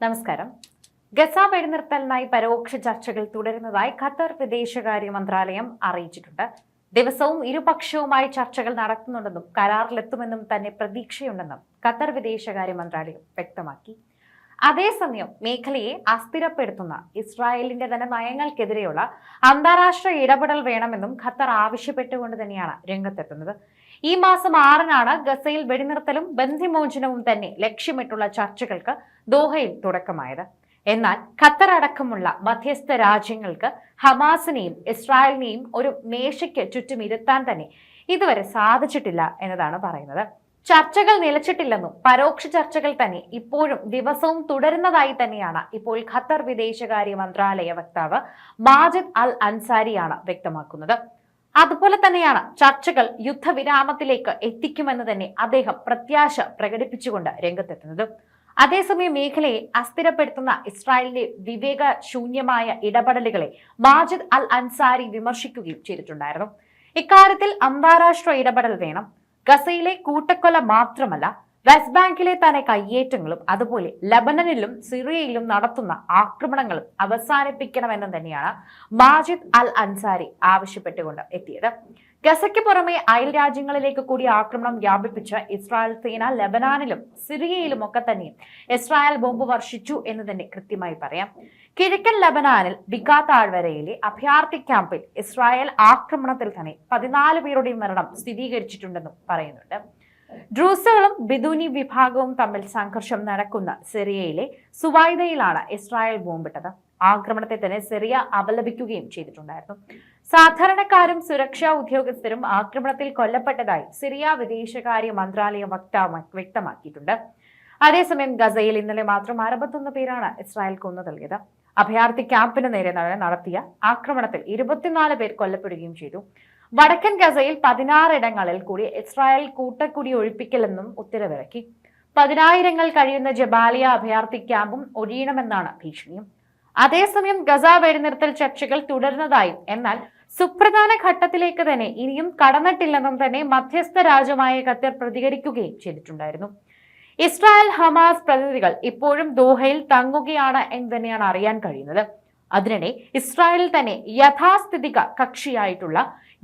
നമസ്കാരം. ഗസ വെടിനിർത്തലിനായി പരോക്ഷ ചർച്ചകൾ തുടരുന്നതായി ഖത്തർ വിദേശകാര്യ മന്ത്രാലയം അറിയിച്ചിട്ടുണ്ട്. ദിവസവും ഇരുപക്ഷവുമായി ചർച്ചകൾ നടത്തുന്നുണ്ടെന്നും കരാറിലെത്തുമെന്നും തന്നെ പ്രതീക്ഷയുണ്ടെന്നും ഖത്തർ വിദേശകാര്യ മന്ത്രാലയം വ്യക്തമാക്കി. അതേസമയം മേഖലയെ അസ്ഥിരപ്പെടുത്തുന്ന ഇസ്രായേലിന്റെ തന്നെ നയങ്ങൾക്കെതിരെയുള്ള അന്താരാഷ്ട്ര ഇടപെടൽ വേണമെന്നും ഖത്തർ ആവശ്യപ്പെട്ടുകൊണ്ട് തന്നെയാണ് രംഗത്തെത്തുന്നത്. ഈ മാസം ആറിനാണ് ഗസയിൽ വെടിനിർത്തലും ബന്ധിമോചനവും തന്നെ ലക്ഷ്യമിട്ടുള്ള ചർച്ചകൾക്ക് ദോഹയിൽ തുടക്കമായത്. എന്നാൽ ഖത്തർ അടക്കമുള്ള മധ്യസ്ഥ രാജ്യങ്ങൾക്ക് ഹമാസിനെയും ഇസ്രായേലിനെയും ഒരു മേശയ്ക്ക് ചുറ്റും ഇരുത്താൻ തന്നെ ഇതുവരെ സാധിച്ചിട്ടില്ല എന്നതാണ് പറയുന്നത്. ചർച്ചകൾ നിലച്ചിട്ടില്ലെന്നും പരോക്ഷ ചർച്ചകൾ തന്നെ ഇപ്പോഴും ദിവസവും തുടരുന്നതായി തന്നെയാണ് ഇപ്പോൾ ഖത്തർ വിദേശകാര്യ മന്ത്രാലയ വക്താവ് മാജിദ് അൽ അൻസാരിയാണ് വ്യക്തമാക്കുന്നത്. അതുപോലെ തന്നെയാണ് ചർച്ചകൾ യുദ്ധവിരാമത്തിലേക്ക് എത്തിക്കുമെന്ന് തന്നെ അദ്ദേഹം പ്രത്യാശ പ്രകടിപ്പിച്ചുകൊണ്ട് രംഗത്തെത്തുന്നത്. അതേസമയം മേഖലയെ അസ്ഥിരപ്പെടുത്തുന്ന ഇസ്രായേലിന്റെ വിവേക ശൂന്യമായ ഇടപെടലുകളെ മാജിദ് അൽ അൻസാരി വിമർശിക്കുകയും ചെയ്തിട്ടുണ്ടായിരുന്നു. ഇക്കാര്യത്തിൽ അന്താരാഷ്ട്ര ഇടപെടൽ വേണം. ഗസയിലെ കൂട്ടക്കൊല മാത്രമല്ല വെസ്റ്റ് ബാങ്കിലെ തന്നെ കയ്യേറ്റങ്ങളും അതുപോലെ ലബനനിലും സിറിയയിലും നടത്തുന്ന ആക്രമണങ്ങളും അവസാനിപ്പിക്കണമെന്ന് തന്നെയാണ് മാജിദ് അൽ അൻസാരി ആവശ്യപ്പെട്ടുകൊണ്ട് എത്തിയത്. ഗസയ്ക്ക് പുറമെ അയൽ രാജ്യങ്ങളിലേക്ക് കൂടി ആക്രമണം വ്യാപിപ്പിച്ച ഇസ്രായേൽ സേന ലബനാനിലും സിറിയയിലും ഒക്കെ തന്നെ ഇസ്രായേൽ ബോംബ് വർഷിച്ചു എന്ന് തന്നെ കൃത്യമായി പറയാം. കിഴക്കൻ ലബനാനിൽ ബിഗാ താഴ്വരയിലെ അഭയാർത്ഥി ക്യാമ്പിൽ ഇസ്രായേൽ ആക്രമണത്തിൽ തന്നെ പതിനാല് പേരുടെ മരണം സ്ഥിരീകരിച്ചിട്ടുണ്ടെന്നും പറയുന്നുണ്ട്. ഡ്രൂസുകളും ബിദൂനി വിഭാഗവും തമ്മിൽ സംഘർഷം നടക്കുന്ന സിറിയയിലെ സുവായ്ദയിലാണ് ഇസ്രായേൽ ബോംബിട്ടത്. ആക്രമണത്തെ തന്നെ സിറിയ അപലപിക്കുകയും ചെയ്തിട്ടുണ്ടായിരുന്നു. സാധാരണക്കാരും സുരക്ഷാ ഉദ്യോഗസ്ഥരും ആക്രമണത്തിൽ കൊല്ലപ്പെട്ടതായി സിറിയ വിദേശകാര്യ മന്ത്രാലയ വക്താവ് വ്യക്തമാക്കിയിട്ടുണ്ട്. അതേസമയം ഗസയിൽ ഇന്നലെ മാത്രം അറുപത്തൊന്ന് പേരാണ് ഇസ്രായേൽ കൊന്നു നൽകിയത്. അഭയാർത്ഥി ക്യാമ്പിന് നേരെ നടത്തിയ ആക്രമണത്തിൽ ഇരുപത്തിനാല് പേർ കൊല്ലപ്പെടുകയും ചെയ്തു. വടക്കൻ ഗസയിൽ പതിനാറിടങ്ങളിൽ കൂടി ഇസ്രായേൽ കൂട്ടക്കുടി ഒഴിപ്പിക്കലെന്നും ഉത്തരവിറക്കി. പതിനായിരങ്ങൾ കഴിയുന്ന ജബാലിയ അഭയാർത്ഥി ക്യാമ്പും ഒഴിയണമെന്നാണ് ഭീഷണിയും. അതേസമയം ഗസ വെടിനിർത്തൽ ചർച്ചകൾ തുടരുന്നതായും എന്നാൽ സുപ്രധാന ഘട്ടത്തിലേക്ക് തന്നെ ഇനിയും കടന്നിട്ടില്ലെന്നും തന്നെ മധ്യസ്ഥ രാജ്യമായ ഖത്തർ പ്രതികരിക്കുകയും ചെയ്തിട്ടുണ്ടായിരുന്നു. ഇസ്രായേൽ ഹമാസ് പ്രതിനിധികൾ ഇപ്പോഴും ദോഹയിൽ തങ്ങുകയാണ് എന്ന് തന്നെയാണ് അറിയാൻ കഴിയുന്നത്. അതിനിടെ ഇസ്രായേലിൽ തന്നെ യഥാസ്ഥിതിക കക്ഷിയായിട്ടുള്ള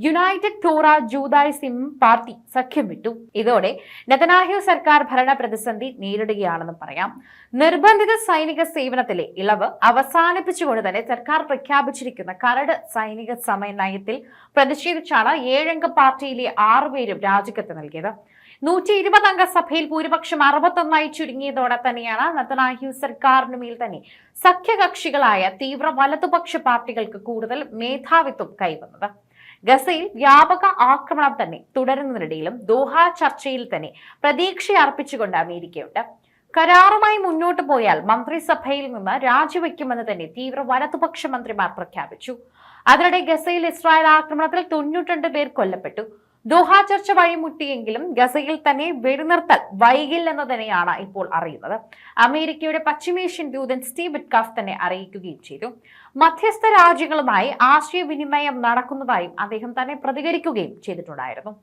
യുണൈറ്റഡ് ടോറ ജൂതായ്സിം പാർട്ടി സഖ്യം വിട്ടു. ഇതോടെ നെതനാഹ്യു സർക്കാർ ഭരണ പ്രതിസന്ധി നേരിടുകയാണെന്ന് പറയാം. നിർബന്ധിത സൈനിക സേവനത്തിലെ ഇളവ് അവസാനിപ്പിച്ചുകൊണ്ട് തന്നെ സർക്കാർ പ്രഖ്യാപിച്ചിരിക്കുന്ന കരട് സൈനിക സമയ നയത്തിൽ പ്രതിഷേധിച്ചാണ് ഏഴംഗ പാർട്ടിയിലെ ആറുപേരും രാജിക്കത്ത് നൽകിയത്. നൂറ്റി ഇരുപത് അംഗ സഭയിൽ ഭൂരിപക്ഷം അറുപത്തൊന്നായി ചുരുങ്ങിയതോടെ തന്നെയാണ് നത്തനാഹ്യു സർക്കാരിന് മേൽ തന്നെ സഖ്യകക്ഷികളായ തീവ്ര വലതുപക്ഷ പാർട്ടികൾക്ക് കൂടുതൽ മേധാവിത്വം കൈവന്നത്. ഗസയിൽ വ്യാപക ആക്രമണം തന്നെ തുടരുന്നതിനിടയിലും ദോഹ ചർച്ചയിൽ തന്നെ പ്രതീക്ഷ അർപ്പിച്ചുകൊണ്ട് അമേരിക്കയുണ്ട്. കരാറുമായി മുന്നോട്ട് പോയാൽ മന്ത്രിസഭയിൽ നിന്ന് രാജിവെക്കുമെന്ന് തന്നെ തീവ്ര വലതുപക്ഷ മന്ത്രിമാർ പ്രഖ്യാപിച്ചു. അതിനിടെ ഗസയിൽ ഇസ്രായേൽ ആക്രമണത്തിൽ തൊണ്ണൂറ്റിരണ്ട് പേർ കൊല്ലപ്പെട്ടു. ദോഹ ചർച്ച വഴിമുട്ടിയെങ്കിലും ഗസയിൽ തന്നെ വെടിനിർത്തൽ വൈകില്ലെന്ന് തന്നെയാണ് ഇപ്പോൾ അറിയുന്നത്. അമേരിക്കയുടെ പശ്ചിമേഷ്യൻ ദൂതൻ സ്റ്റീവ് ഇറ്റ്കാഫ് തന്നെ അറിയിക്കുകയും ചെയ്തു. മധ്യസ്ഥ രാജ്യങ്ങളുമായി ആശയവിനിമയം നടക്കുന്നതായും അദ്ദേഹം തന്നെ പ്രതികരിക്കുകയും ചെയ്തിട്ടുണ്ടായിരുന്നു.